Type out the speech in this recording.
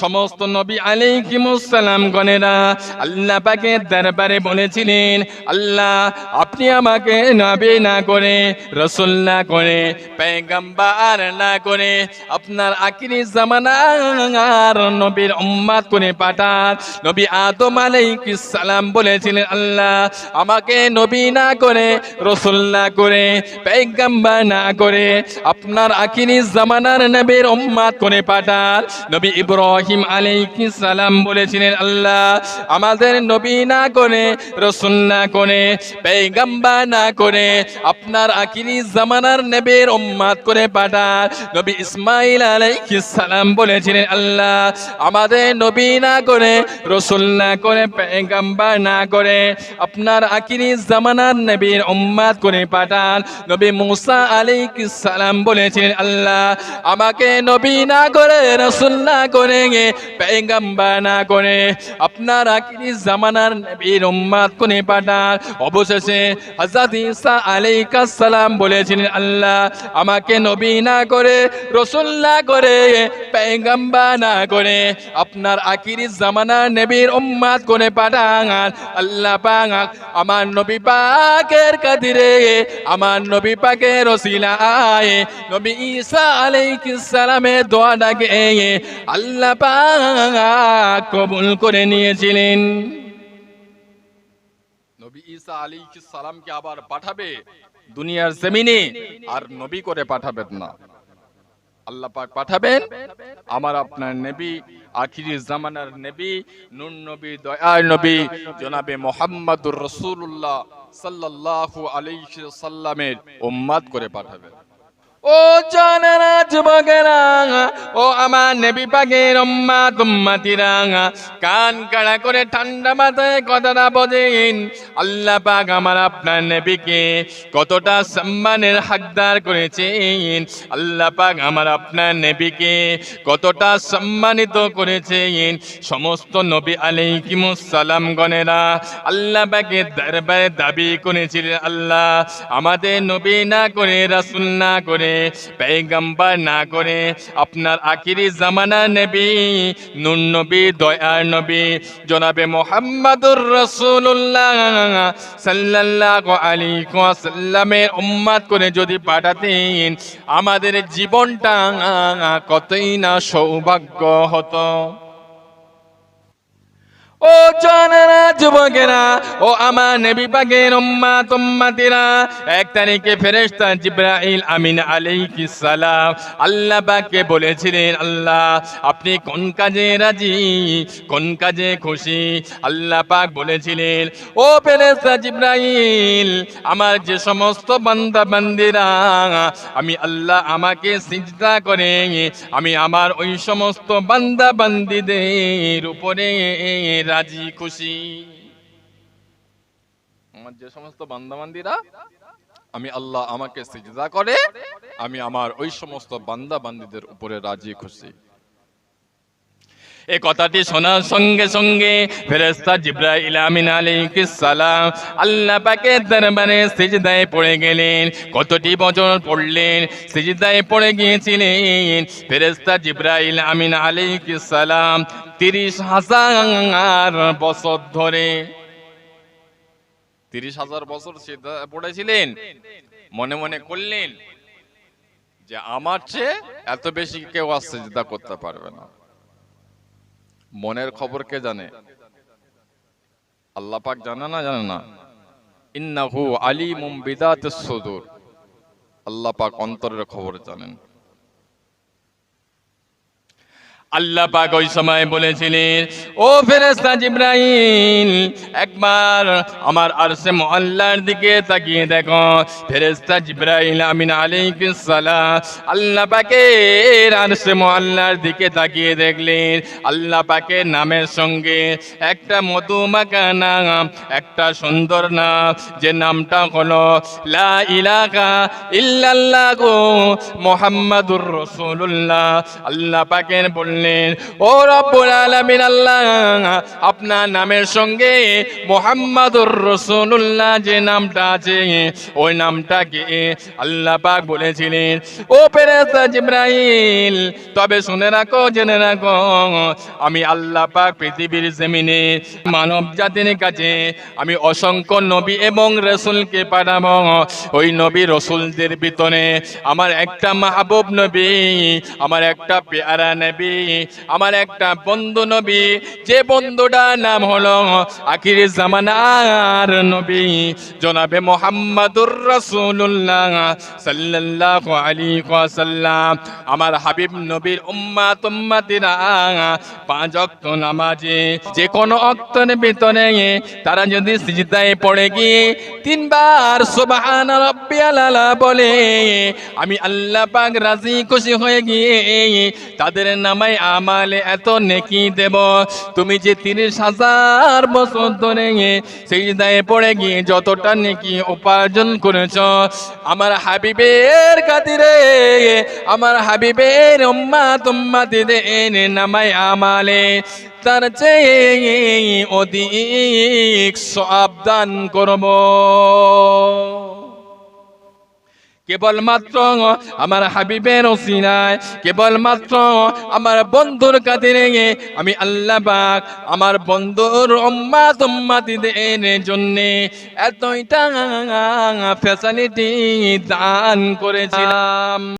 সমস্ত নবী আলাইহিমুসসালাম গণেরা আল্লাহ পাকের দরবারে বলেছিলেন, আল্লাহ, আপনি আমাকে নবী না করে, রসুল না করে পেগম্বার না করে আপনার আখিরি জামানার নবীর উম্মাদ করে পাঠান। নবী আদম আলাইহিস সালাম বলেছিলেন, আল্লাহ, আমাকে নবী না করে, রসুল না করে পেগম্বার না করে আপনার আখিরি জামানার নবীর উম্মাদ করে পাঠান। নবী ইব্রাহিম আলাইহিস সালাম বলেছিলেন, আল্লাহ আমাদের নবী না করে, রসুল না করে পেগম্বার না করে, আপনার আখিরি জামানার নবীর উম্মাদ করে পাঠান। নবী ইসমাইল আলাইহিস সালাম বলেছিলেন, আল্লাহ আমাদের নবী না করে, রসুল না করে পেগম্বার না করে, আপনার আখিরি জামানার নবীর উম্মাদ করে পাঠান। নবী মুসা আলাইহিস সালাম বলেছিলেন, আল্লাহ আমাকে নবী না করে, রসুল না করে পেগম্বার না করে, আপনার আখিরি জামানার নবীর উম্মাদ করে পাঠান? অবশেষে হযরত ঈসা আলাইহিস সালাম বলেছিলেন, আল্লাহ আমাকে নবী না করে, রসুল না করে, পেগম্বার না করে, আপনার আখিরি জামানার নবীর উম্মাদ করে পাঠান? আল্লাহ পাক আমার নবী পাকের কাদিরে, আমার নবী পাকের রসিলায় নবী ঈসা আলাইহিস সালামের দোয়াটাকে আল্লাহ কবুল করে নিয়েছিলেন। নবী আলাইহিস সালামকে আবার পাঠাবে দুনিয়ার জমিনে, আর নবী করে পাঠাবেন না। আল্লাহ পাক পাঠাবেন, আমার আপনার নবী, আখিরি জামানার নবী, নুন নবী, দয়ার নবী, জনাবে মোহাম্মদুর রসুল্লাহ সাল্লাল্লাহু আলাইহি সাল্লামের উম্মাদ করে পাঠাবেন। ও জানারা যুবকেরা ও আমার নেবি পাকের উম্মা তুম্মাতিরা কান কাড়া করে ঠান্ডা মাথায় কথাটা বোঝেন আল্লাহ পাক আমার আপনার নেবিকে কতটা সম্মানের হাকদার করেছেন। আল্লাহ পাক আমার আপনার নেবিকে কতটা সম্মানিত করেছেন। সমস্ত নবী সালাম গণেরা, আল্লাহ পাকের দরবারে দাবি করেছিলেন, আল্লাহ আমাদের নবী না করে রাসূল না করে পেগম্বর না করে আপনার আখিরি জামানা নবী, নুন নবী, দয়ার নবী, জনাবে মোহাম্মদুর রসুল্লাহ সাল্লাল্লাহু আলাইহি ওয়াসাল্লামের উম্মাদ করে যদি পাঠাতেন, আমাদের জীবনটা কতই না সৌভাগ্য হতো। ও জানারা, যুবকেরা, ও আমার নবী পাকের উম্মাত, উম্মাতিরা, এক তারিখে ফেরেশতা জিব্রাইল আমিন আলাইহিস সালাম। আল্লাহ পাককে বলেছিলেন, আল্লাহ, আপনি কোন কাজে রাজি, কোন কাজে খুশি? আল্লাহ পাক বলেছিলেন, ও ফেরেশতা জিব্রাইল, আমার যে সমস্ত বান্দা বান্দিরা আমি আল্লাহ আমাকে সিজদা করে, আমি আমার ওই সমস্ত বান্দা বান্দিদের উপরে রাজি, খুশি। আমার যে সমস্ত বান্দাবান্দিরা, আমি আল্লাহ আমাকে সিজদা করে, আমি আমার ওই সমস্ত বান্দা বান্দিদের উপরে রাজি, খুশি। এই কথাটি শোনার সঙ্গে সঙ্গে ফেরেশতা জিব্রাইল আমিন সালাম আল্লাহ পাকের দরবারে সিজদায় পড়ে গেলেন। কতটি বছর পড়লেন? সিজদায় পড়ে গিয়েছিলেন ফেরেশতা জিব্রাইল আমিন সালাম তিরিশ হাজার বছর ধরে। তিরিশ হাজার বছর পড়েছিলেন। মনে মনে করলেন যে আমার চেয়ে এত বেশি কেউ আর সিজদা করতে পারবে না। মনের খবর কে জানে? আল্লাহ পাক জানে না জানে না? ইন্নাহু আলিমুম বিদাতিস সুদূর। আল্লাহ পাক অন্তরের খবর জানেন। আল্লাহ পাক ওই সময় বলেছিলেন, ও ফেরেশতা জিব্রাইল, একবার আমার আরশে মুআল্লার দিকে তাকিয়ে দেখো। ফেরেশতা জিব্রাইল আমিন সালাম। আল্লাহ পাকের আরশে মুআল্লার দিকে তাকিয়ে দেখলেন। আল্লাহ পাকের নামের সঙ্গে একটা মধুমাখা নাম, একটা সুন্দর নাম। যে নামটা হলো, লা ইলাহা ইল্লাল্লাহু মুহাম্মাদুর রাসূলুল্লাহ। আল্লাহ পাকের বললেন বললেন, ও রব্বুল আলামিন আল্লাহ, আপনার নামের সঙ্গে মোহাম্মদুর রসুল্লাহ যে নামটা আছে, ওই নামটাকে আল্লাহ পাক বলেছিলেন, ও ফেরেশতা জিব্রাইল, তবে শুনে রাখো, জেনে রাখো, আমি আল্লাহ পাক পৃথিবীর জমিনে মানব জাতির কাছে আমি অসংখ্য নবী এবং রসুলকে পাঠাবো। ওই নবী রসুলদের ভিতরে আমার একটা মাহবুব নবী, আমার একটা পেয়ারা নবী আমার একটা বন্ধু নবী। যে বন্ধুটার নাম হলো আখির জামানার নবী। জনাবে মোহাম্মদুর রসুল্লাহ সাল্লাল্লাহু আলাইহি ওয়াসাল্লাম। আমার হাবিব নবীর উম্মাত উম্মাতিরা পাঁচ অক্ত নামাজে যে কোনো অক্তের ভিতরে তারা যদি সিজদায় পড়ে গিয়ে তিনবার সুবহান আলা বলে, আমি আল্লাহ পাক রাজি খুশি হয়ে গিয়ে তাদের নামায় আমালে এত নেকি দেব। তুমি যে তিরিশ হাজার বছর ধরে সেই দায়ে পড়ে গিয়ে যতটা নেকি উপার্জন করেছ, আমার হাবিবের কাতিরে আমার হাবিবের উম্মা তুম্মা দিদের নামায় আমালে। তার চেয়ে অধিক সাবধান করব। কেবলমাত্র আমার হাবিবের ওসিনায় কেবলমাত্র আমার বন্ধুর কাতিরে আমি আল্লাহ আমার বন্ধুর অম্মা উম্মাতিদের জন্য এতইটা ফ্যাসিলিটি দান করেছিলাম।